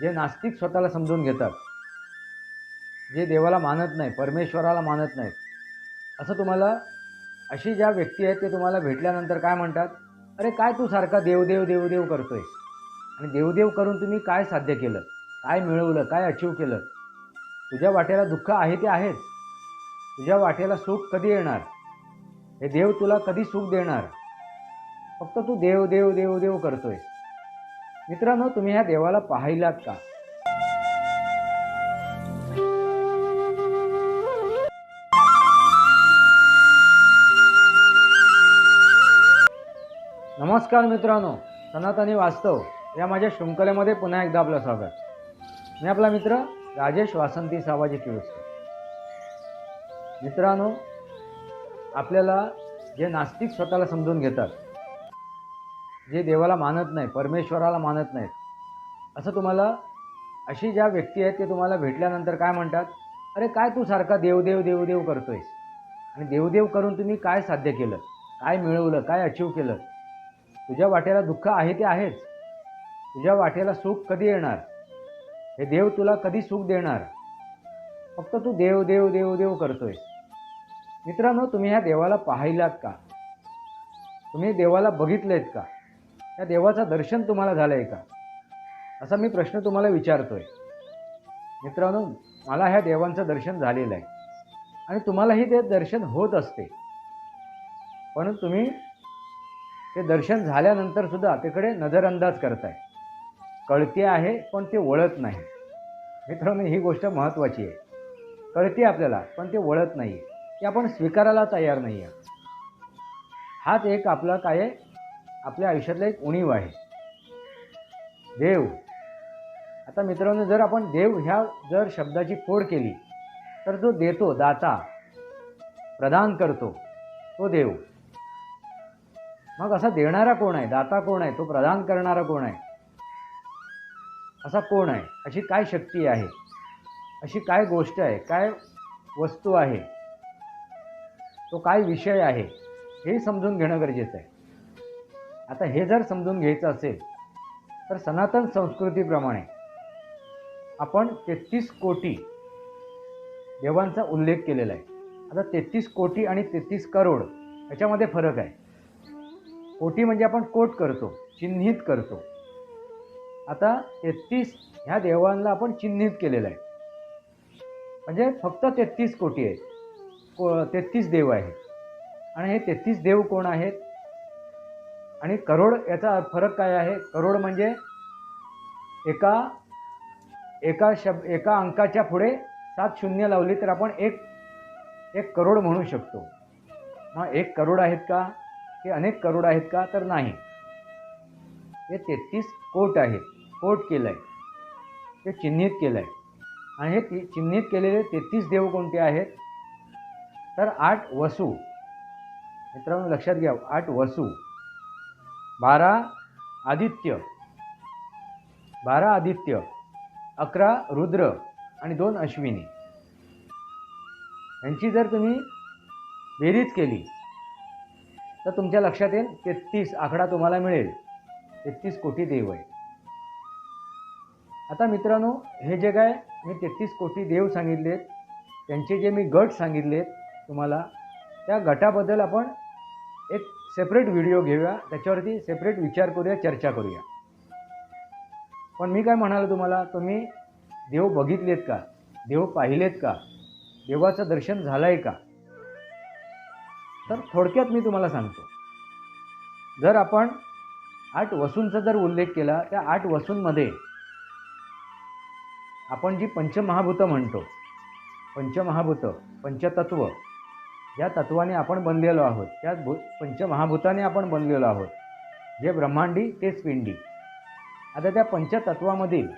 जे नास्तिक स्वतःला समजून घेतात. जे देवाला मानत नाही परमेश्वराला मानत नाहीत असं तुम्हाला अशी ज्या व्यक्ती आहेत ते तुम्हाला भेटल्यानंतर काय म्हणतात? अरे काय तू सारखा देवदेव देवदेव आहेस आणि देवदेव करून तुम्ही काय साध्य केलं? काय मिळवलं? काय अचीव केलं? तुझ्या वाट्याला दुःख आहे ते आहेच. तुझ्या वाट्याला सुख कधी येणार? हे देव तुला कधी सुख देणार? फक्त तू देव देव देव देव करतोयस मित्रांनो तुम्ही ह्या देवाला पाहिलात का? नमस्कार मित्रांनो सनातनी वास्तव या माझ्या शृंखलेमध्ये पुन्हा एकदा आपलं स्वागत. मी आपला मित्र राजेश वासंती सावाजी किळुसकर मित्रांनो आपल्याला जे नास्तिक स्वतःला समजून घेतात जे देवाला मानत नाही परमेश्वराला मानत नाहीत. असं तुम्हाला अशी ज्या व्यक्ती आहेत ते तुम्हाला भेटल्यानंतर काय म्हणतात? अरे काय तू सारखा देवदेव देवदेव आहेस आणि देवदेव करून तुम्ही काय साध्य केलं? काय मिळवलं? काय अचीव केलं? तुझ्या वाट्याला दुःख आहे ते आहेच. तुझ्या वाट्याला सुख कधी येणार? हे देव तुला कधी सुख देणार? फक्त तू देव देव देव देव करतोय मित्रांनो तुम्ही ह्या देवाला पाहिलात का? तुम्ही देवाला बघितलेत का? त्या देवाचं दर्शन तुम्हाला झालं आहे का? असा मी प्रश्न तुम्हाला विचारतोय. मित्रांनो मला ह्या देवांचं दर्शन झालेलं आहे. आणि तुम्हालाही ते दर्शन होत असते. पण तुम्ही ते दर्शन झाल्यानंतर सुद्धा तिकडे नजरअंदाज करताय. कळते आहे पण ते वळत नाही. मित्रांनो ही गोष्ट महत्त्वाची आहे. कळते आपल्याला पण ते वळत नाही. आहे की आपण स्वीकारायला तयार नाही आहे हाच एक आपला काय आहे? आपल्या आयुष्यातला एक उणीव आहे. देव. आता मित्रांनो जर आपण देव ह्या जर शब्दाची फोड केली तर जो देतो दाता प्रदान करतो तो देव. मग असा देणारा कोण आहे? दाता कोण आहे? तो प्रदान करणारा कोण आहे? असा कोण आहे? अशी काय शक्ती आहे? अशी काय गोष्ट आहे? काय वस्तू आहे? तो काय विषय आहे? हे समजून घेणं गरजेचं आहे. आता हे जर समजून घ्यायचं असेल तर सनातन संस्कृतीप्रमाणे आपण तेहतीस कोटी देवांचा उल्लेख केलेला आहे. आता तेहतीस कोटी आणि तेहतीस करोड याच्यामध्ये फरक आहे. कोटी म्हणजे आपण कोट करतो चिन्हित करतो. आता तेहतीस ह्या देवांना आपण चिन्हित केलेलं आहे. म्हणजे फक्त तेहतीस कोटी आहेत. को तेहतीस देव आहेत. आणि हे तेहतीस देव कोण आहेत? आणि करोड याचा फरक काय आहे? करोड म्हणजे एका एका शब एका अंकाच्या पुढे सात शून्य लावली तर आपण एक एक करोड म्हणू शकतो. मग एक करोड आहेत का? की अनेक करोड आहेत का? तर नाही. हे तेहतीस कोट आहेत. कोट केलं आहे ते चिन्हित केलं आहे आणि हे ती चिन्हित केलेले तेहतीस देव कोणते आहेत? तर आठ वसू. मित्रांनो लक्षात घ्या आठ वसू. बारा आदित्य. बारा आदित्य अकरा रुद्र आणि दोन अश्विनी. यांची जर तुम्ही बेरीज केली तर तुमच्या लक्षात येईल तेहतीस आकडा तुम्हाला मिळेल. तेहतीस कोटी देव आहे. आता मित्रांनो हे जे काय मी तेहतीस कोटी देव सांगितलेत त्यांचे जे मी गट सांगितलेत तुम्हाला त्या गटाबद्दल आपण एक सेपरेट व्हिडिओ घेऊया. त्याच्यावरती सेपरेट विचार करूया चर्चा करूया. पण मी काय म्हणालो तुम्हाला तुम्ही देव बघितलेत का? देव पाहिलेत का? देवाचं दर्शन झालं आहे का? तर थोडक्यात मी तुम्हाला सांगतो. जर आपण आठ वसूंचा जर उल्लेख केला त्या आठ वसूंमध्ये आपण जी पंचमहाभूतं म्हणतो पंचमहाभूत पंचतत्व या तत्वाने आपण बनलेलो आहोत. त्या भू पंचमहाभूताने आपण बनलेलो आहोत. जे ब्रह्मांडी तेच पिंडी आता त्या पंचतत्वामधील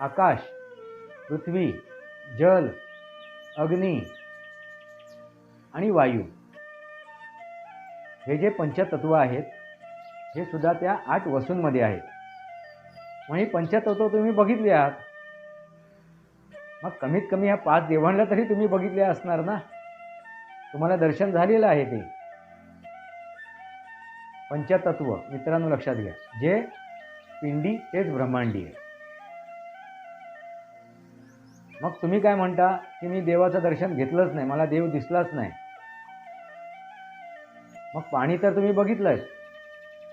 आकाश पृथ्वी जल अग्नी आणि वायू हे जे पंचतत्व आहेत हे सुद्धा त्या आठ वसूंमध्ये आहेत. मग ही पंचतत्व तुम्ही बघितली आहात. मग कमीत कमी ह्या पाच देवांना तरी तुम्ही बघितले असणार ना? तुम्हाला दर्शन झालेलं आहे ते. पंचतत्व मित्रांनो लक्षात घ्या. जे पिंडी तेच ब्रह्मांडी आहे. मग तुम्ही काय म्हणता? की मी देवाचं दर्शन घेतलंच नाही मला देव दिसलाच नाही. मग पाणी तर तुम्ही बघितलंय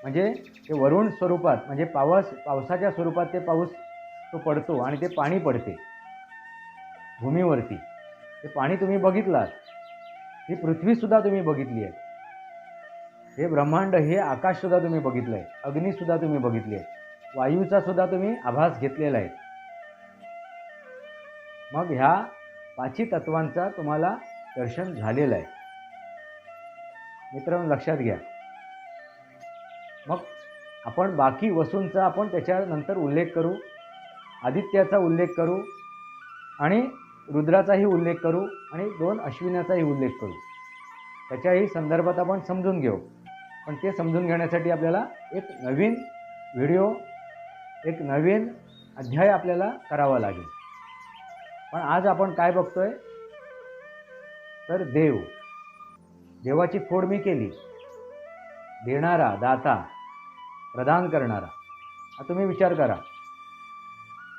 म्हणजे ते वरुण स्वरूपात म्हणजे पावस पावसाच्या स्वरूपात ते पाऊस तो पडतो आणि ते पाणी पडते. भूमीवरती. ते पाणी तुम्ही बघितलात. ही पृथ्वीसुद्धा तुम्ही बघितली आहे. हे ब्रह्मांड हे आकाशसुद्धा तुम्ही बघितलं आहे अग्नीसुद्धा तुम्ही बघितली आहे. वायूचा सुद्धा तुम्ही आभास घेतलेला आहे. मग ह्या पाची तत्वांचा तुम्हाला दर्शन झालेलं आहे. मित्रांनो लक्षात घ्या. मग आपण बाकी वसूंचा आपण त्याच्यानंतर उल्लेख करू आदित्याचा उल्लेख करू आणि रुद्राचाही उल्लेख करू आणि दोन अश्विनाचाही उल्लेख करू. त्याच्याही संदर्भात आपण समजून घेऊ. पण ते समजून घेण्यासाठी आपल्याला एक नवीन व्हिडिओ एक नवीन अध्याय आपल्याला करावा लागेल. पण आज आपण काय बघतोय? तर देव. देवाची फोड मी केली. देणारा दाता प्रदान करणारा. आता तुम्ही विचार करा.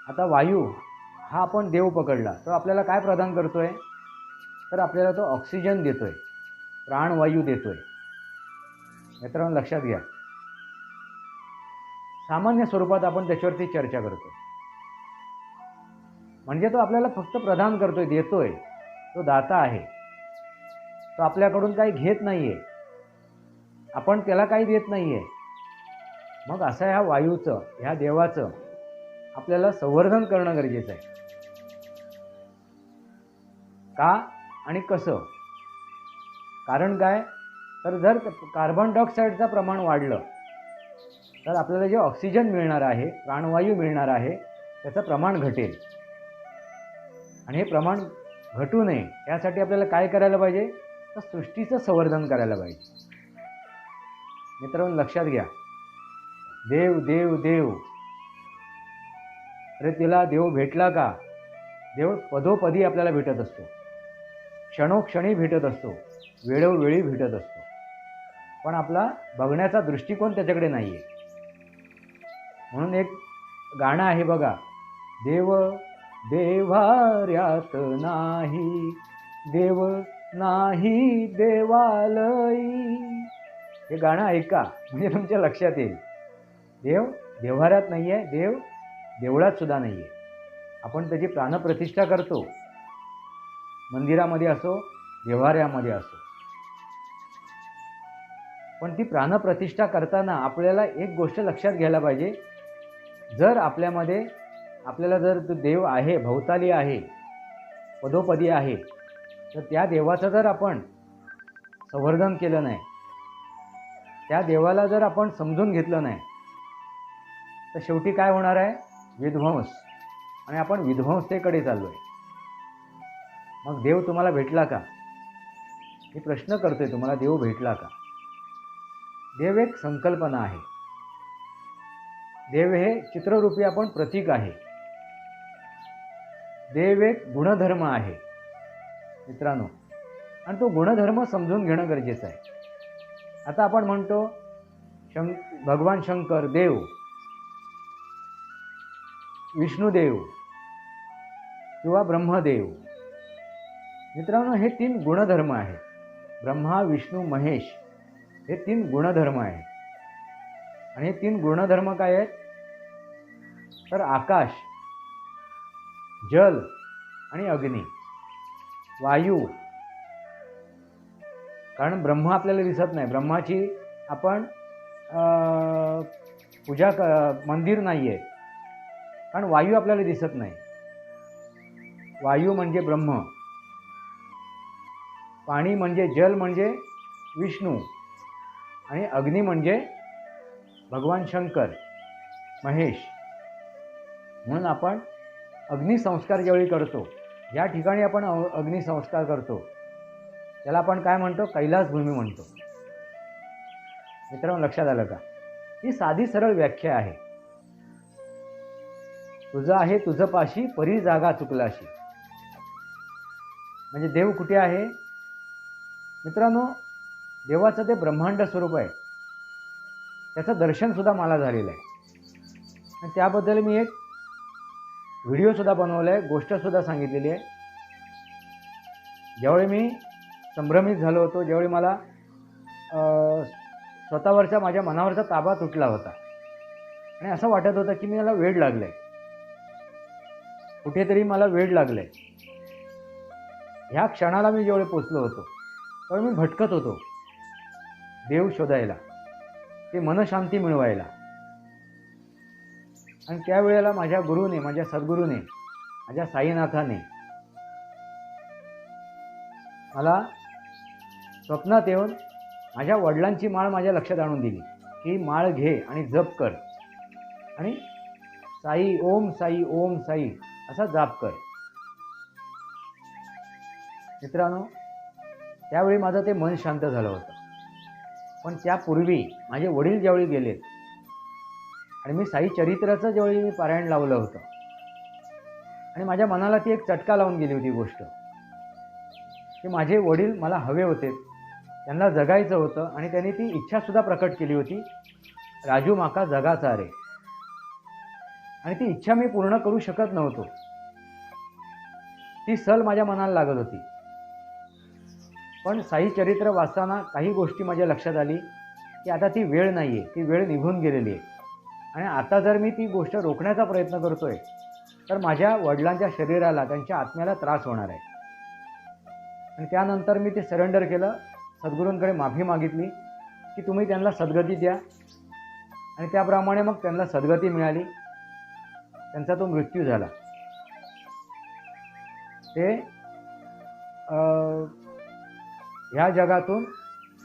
आता वायू हा आपण देव पकडला तो आपल्याला काय प्रदान करतो आहे तर आपल्याला तो ऑक्सिजन देतो आहे प्राणवायू देतो आहे मित्रांनो लक्षात घ्या. सामान्य स्वरूपात आपण त्याच्यावरती चर्चा करतो म्हणजे तो आपल्याला फक्त प्रदान करतोय देतोय. तो दाता आहे. तो आपल्याकडून काही घेत नाही आहे आपण त्याला काही देत नाही आहे मग असं ह्या वायूचं ह्या देवाचं आपल्याला संवर्धन करणं गरजेचं आहे. का आणि कसं? कारण काय? तर जर कार्बन डायऑक्साईडचं प्रमाण वाढलं तर आपल्याला जे ऑक्सिजन मिळणार आहे प्राणवायू मिळणार आहे त्याचं प्रमाण घटेल. आणि हे प्रमाण घटू नये यासाठी आपल्याला काय करायला पाहिजे? तर सृष्टीचं संवर्धन करायला पाहिजे. मित्रांनो लक्षात घ्या. देव देव देव. अरे तिला देव भेटला का? देव पदोपदी आपल्याला भेटत असतो. क्षणोक्षणी भेटत असतो. वेळोवेळी भेटत असतो. पण आपला बघण्याचा दृष्टिकोन त्याच्याकडे नाही आहे म्हणून एक गाणं आहे बघा. देव देवाऱ्यात नाही. देव नाही देवालयी. हे गाणं ऐका. म्हणजे तुमच्या लक्षात येईल. देव देव्हाऱ्यात नाही आहे देव देवळात सुद्धा नाही आहे आपण त्याची प्राणप्रतिष्ठा करतो. मंदिरामध्ये असो देव्हाऱ्यामध्ये असो. पण ती प्राणप्रतिष्ठा करताना आपल्याला एक गोष्ट लक्षात घ्यायला पाहिजे. जर आपल्यामध्ये आपल्याला जर तो देव आहे भवताली आहे पदोपदी आहे तर त्या देवाचं जर आपण संवर्धन केलं नाही त्या देवाला जर आपण समजून घेतलं नाही तर शेवटी काय होणार आहे? विध्वंस. आणि आपण विध्वंसतेकडे चाललो आहे मग देव तुम्हाला भेटला का? मी प्रश्न करतोय तुम्हाला देव भेटला का? देव एक संकल्पना आहे. देव हे चित्ररूपी आपण प्रतीक आहे. देव एक गुणधर्म आहे मित्रांनो. आणि तो गुणधर्म समजून घेणं गरजेचं आहे. आता आपण म्हणतो शं भगवान शंकर देव. विष्णुदेव किंवा ब्रह्मदेव. मित्रांनो हे तीन गुणधर्म आहेत. ब्रह्मा विष्णू महेश हे तीन गुणधर्म आहेत. आणि हे तीन गुणधर्म काय आहेत? तर आकाश जल आणि अग्नी. वायू. कारण ब्रह्म आपल्याला दिसत नाही. ब्रह्माची आपण पूजा क मंदिर नाही आहे कारण वायू आपल्याला दिसत नाही. वायू म्हणजे ब्रह्म. पाणी म्हणजे जल म्हणजे विष्णू. आणि अग्नी म्हणजे भगवान शंकर महेश. म्हणून आपण अग्निसंस्कार ज्यावेळी करतो या ठिकाणी आपण अग्निसंस्कार करतो. त्याला आपण काय म्हणतो? कैलासभूमी म्हणतो. मित्रांनो लक्षात आलं का? ही साधी सरळ व्याख्या आहे. तुझं आहे तुझं पाशी परी जागा चुकलाशी म्हणजे देव कुठे आहे? मित्रांनो देवाचं ते ब्रह्मांड स्वरूप आहे. त्याचं दर्शनसुद्धा मला झालेलं आहे. आणि त्याबद्दल मी एक व्हिडिओसुद्धा बनवला आहे गोष्टसुद्धा सांगितलेली आहे. ज्यावेळी मी संभ्रमित झालो होतो ज्यावेळी मला स्वतःवरचा माझ्या मनावरचा ताबा तुटला होता. आणि असं वाटत होतं की मी याला वेळ लागला आहे कुठेतरी मला वेळ लागलाय. आहे ह्या क्षणाला मी जेवढे पोचलो होतो त्यावेळी मी भटकत होतो. देव शोधायला ते मनशांती मिळवायला. आणि त्यावेळेला माझ्या गुरुने माझ्या सद्गुरूने माझ्या साईनाथाने मला स्वप्नात येऊन माझ्या वडिलांची माळ माझ्या लक्षात आणून दिली की माळ घे आणि जप कर. आणि साई ओम साई ओम साई. असा जाप कर. मित्रांनो त्यावेळी माझं ते मन शांत झालं होतं. पण त्यापूर्वी माझे वडील ज्यावेळी गेलेत आणि मी साई चरित्राचं ज्यावेळी मी पारायण लावलं होतं आणि माझ्या मनाला ती एक चटका लावून गेली होती गोष्ट की माझे वडील मला हवे होते त्यांना जगायचं होतं आणि त्यांनी ती इच्छासुद्धा प्रकट केली होती राजू माका जगाचा रे. आणि ती इच्छा मी पूर्ण करू शकत नव्हतो. ती सल माझ्या मनाला लागत होती. पण साई चरित्र वाचताना काही गोष्टी माझ्या लक्षात आली की आता ती वेळ नाही आहे ती वेळ निघून गेलेली आहे. आणि आता जर मी ती गोष्ट रोखण्याचा प्रयत्न करतोय तर माझ्या वडिलांच्या शरीराला त्यांच्या आत्म्याला त्रास होणार आहे. आणि त्यानंतर मी ते सरेंडर केलं सद्गुरूंकडे माफी मागितली की तुम्ही त्यांना सद्गती द्या. आणि त्याप्रमाणे मग त्यांना सद्गती मिळाली. त्यांचा तो मृत्यू झाला. ते ह्या जगातून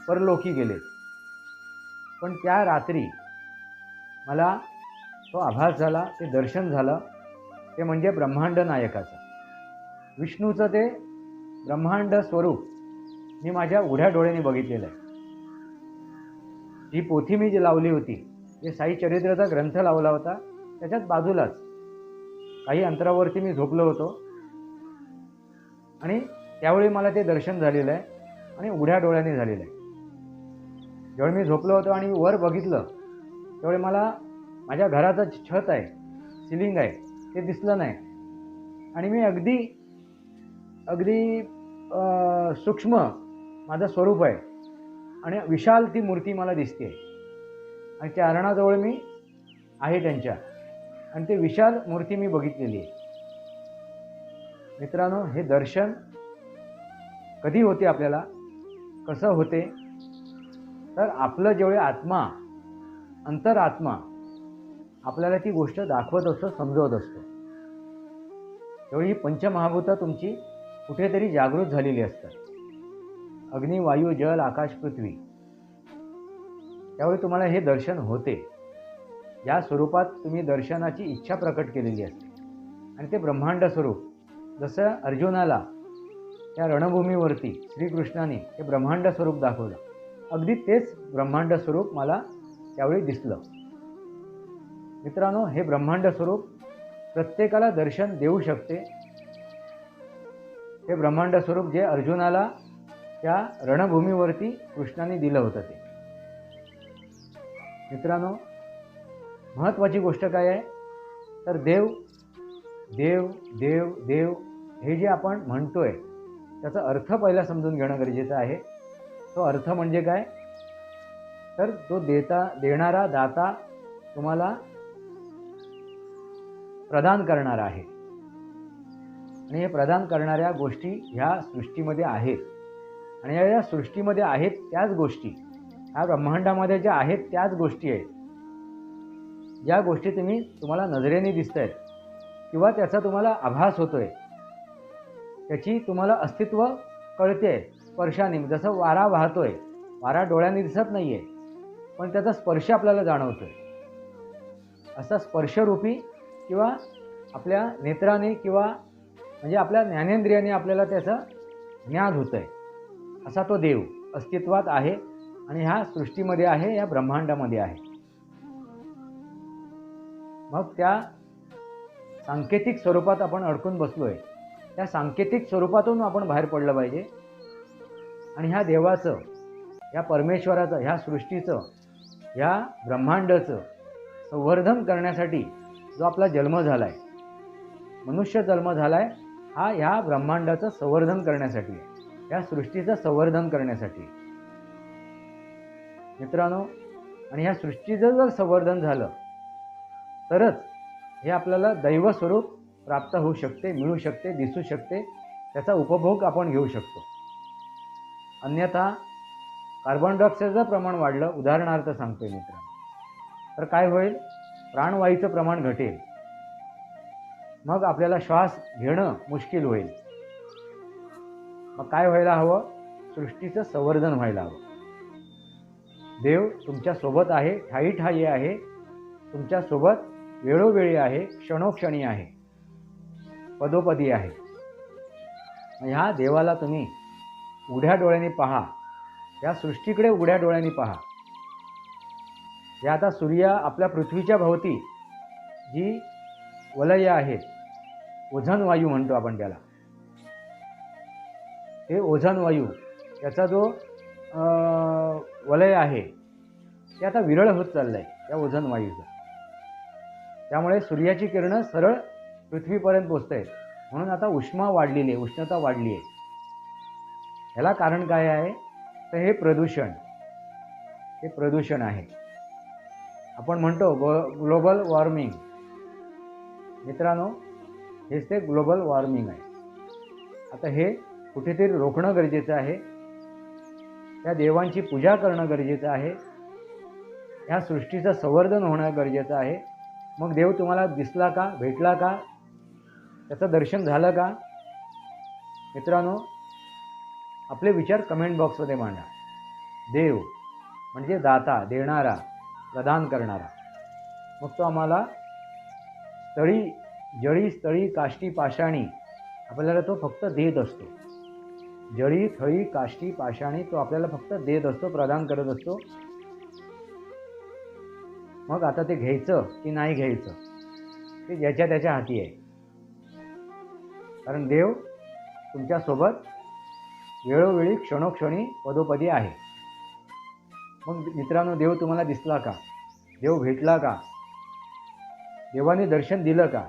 परलोकी गेले. पण त्या रात्री मला तो आभास झाला ते दर्शन झालं ते म्हणजे ब्रह्मांड नायकाचं. विष्णूचं ते ब्रह्मांड स्वरूप मी माझ्या उघड्या डोळ्यांनी बघितलेलं आहे. ही पोथी मी जी लावली होती जे साई चरित्राचा ग्रंथ लावला होता त्याच्याच बाजूलाच काही अंतरावरती मी झोपलो होतो. आणि त्यावेळी मला ते दर्शन झालेलं आहे आणि उघड्या डोळ्यांनी झालेलं आहे. ज्यावेळी मी झोपलो होतो आणि वर बघितलं त्यावेळी मला माझ्या घराचं छत आहे सिलिंग आहे ते दिसलं नाही. आणि मी अगदी अगदी सूक्ष्म माझं स्वरूप आहे. आणि विशाल ती मूर्ती मला दिसते. आणि त्या अरणाजवळ मी आहे त्यांच्या. आणि ते विशाल मूर्ती मी बघितलेली आहे. मित्रांनो हे दर्शन कधी होते आपल्याला? कसं होते? तर आपलं जेवढे आत्मा अंतरात्मा आपल्याला ती गोष्ट दाखवत असतो समजवत असतो. तेवढी ही पंचमहाभूतं तुमची कुठेतरी जागृत झालेली असतात. अग्नी वायू जल आकाश पृथ्वी. त्यावेळी तुम्हाला हे दर्शन होते. या स्वरूपात तुम्ही दर्शनाची इच्छा प्रकट केलेली असते आणि ते ब्रह्मांड स्वरूप जसं अर्जुनाला त्या रणभूमीवरती श्रीकृष्णाने ते ब्रह्मांड स्वरूप दाखवलं अगदी तेच ब्रह्मांड स्वरूप मला त्यावेळी दिसलं. मित्रांनो हे ब्रह्मांड स्वरूप प्रत्येकाला दर्शन देऊ शकते. हे ब्रह्मांड स्वरूप जे अर्जुनाला त्या रणभूमीवरती कृष्णाने दिलं होतं ते. मित्रांनो महत्त्वाची गोष्ट काय आहे? तर देव देव देव देव हे जे आपण म्हणतो आहे त्याचा अर्थ पहिला समजून घेणं गरजेचं आहे. तो अर्थ म्हणजे काय? तर तो देता देणारा दाता तुम्हाला प्रदान करणारा आहे. आणि हे प्रदान करणाऱ्या गोष्टी ह्या सृष्टीमध्ये आहेत. आणि या या सृष्टीमध्ये आहेत त्याच गोष्टी. ह्या ब्रह्मांडामध्ये ज्या आहेत त्याच गोष्टी आहेत. ज्या गोष्टी तुम्ही तुम्हाला नजरेने दिसत आहेत किंवा त्याचा तुम्हाला आभास होतो आहे त्याची तुम्हाला अस्तित्व कळते स्पर्शाने. जसं वारा वाहतो आहे वारा डोळ्यांनी दिसत नाही आहे पण त्याचा स्पर्श आपल्याला जाणवतो आहे असा स्पर्शरूपी किंवा आपल्या नेत्राने किंवा म्हणजे आपल्या ज्ञानेंद्रियाने आपल्याला त्याचं ज्ञान होतं आहे असा तो देव अस्तित्वात आहे आणि ह्या सृष्टीमध्ये आहे या ब्रह्मांडामध्ये आहे. मग त्या सांकेतिक स्वरूपात आपण अडकून बसलो आहे त्या सांकेतिक स्वरूपातून आपण बाहेर पडलं पाहिजे. आणि ह्या देवाचं ह्या परमेश्वराचं ह्या सृष्टीचं ह्या ब्रह्मांडाचं संवर्धन करण्यासाठी जो आपला जन्म झाला आहे मनुष्य जन्म झाला आहे हा ह्या ब्रह्मांडाचं संवर्धन करण्यासाठी आहे या सृष्टीचं संवर्धन करण्यासाठी. मित्रांनो आणि ह्या सृष्टीचं जर संवर्धन झालं तरच हे आपल्याला दैवस्वरूप प्राप्त होऊ शकते मिळू शकते दिसू शकते. त्याचा उपभोग आपण घेऊ शकतो. अन्यथा कार्बन डायऑक्साईडचं प्रमाण वाढलं उदाहरणार्थ सांगतोय मित्रांनो. तर काय होईल? प्राणवायूचं प्रमाण घटेल. मग आपल्याला श्वास घेणं मुश्किल होईल. मग काय व्हायला हवं? सृष्टीचं संवर्धन व्हायला हवं. देव तुमच्यासोबत आहे ठाई ठाई आहे. तुमच्यासोबत वेळोवेळी आहे क्षणोक्षणी आहे पदोपदी आहे. ह्या देवाला तुम्ही उघड्या डोळ्यांनी पहा. या सृष्टीकडे उघड्या डोळ्यांनी पहा. या आता सूर्य आपल्या पृथ्वीच्या भोवती जी वलय आहेत ओझन वायू म्हणतो आपण त्याला. ते ओझन वायू त्याचा जो वलय आहे ते आता विरळ होत चाललं आहे त्या ओझन वायूचा. त्यामुळे सूर्याची किरणं सरळ पृथ्वीपर्यंत पोचत आहेत म्हणून आता उष्मा वाढलेली आहे उष्णता वाढली आहे ह्याला कारण काय आहे? तर हे प्रदूषण. हे प्रदूषण आहे. आपण म्हणतो गो ग्लोबल वॉर्मिंग. मित्रांनो हेच ते ग्लोबल वॉर्मिंग आहे. आता हे कुठेतरी रोखणं गरजेचं आहे. त्या देवांची पूजा करणं गरजेचं आहे. ह्या सृष्टीचं संवर्धन होणं गरजेचं आहे. मग देव तुम्हाला दिसला का? भेटला का? त्याचं दर्शन झालं का? मित्रांनो आपले विचार कमेंट बॉक्समध्ये मांडा. देव म्हणजे दाता देणारा प्रदान करणारा. मग तो आम्हाला स्थळी जळी स्थळी काष्टी पाषाणी आपल्याला तो फक्त देत असतो. जळी थळी काष्टी पाषाणी तो आपल्याला फक्त देत असतो प्रदान करत असतो. मग आता ते घ्यायचं की नाही घ्यायचं? ते ज्याच्या त्याच्या हाती आहे. कारण देव तुमच्यासोबत वेळोवेळी क्षणोक्षणी पदोपदी आहे. मग मित्रांनो देव तुम्हाला दिसला का? देव भेटला का? देवाने दर्शन दिलं का?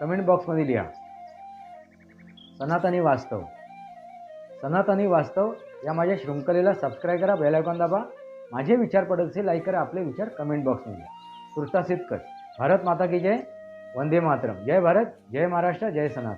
कमेंट बॉक्समध्ये लिहा. सनातनी वास्तव. सनातनी वास्तव या माझ्या शृंखलेला सबस्क्राईब करा बेलायकॉन दाबा. माझे विचार पडत असेल लाईक करा आपले विचार कमेंट बॉक्समध्ये द्या. तुर्तासित कर. भारत माता की जय. वंदे मातरम. जय भारत जय महाराष्ट्र जय सनातन.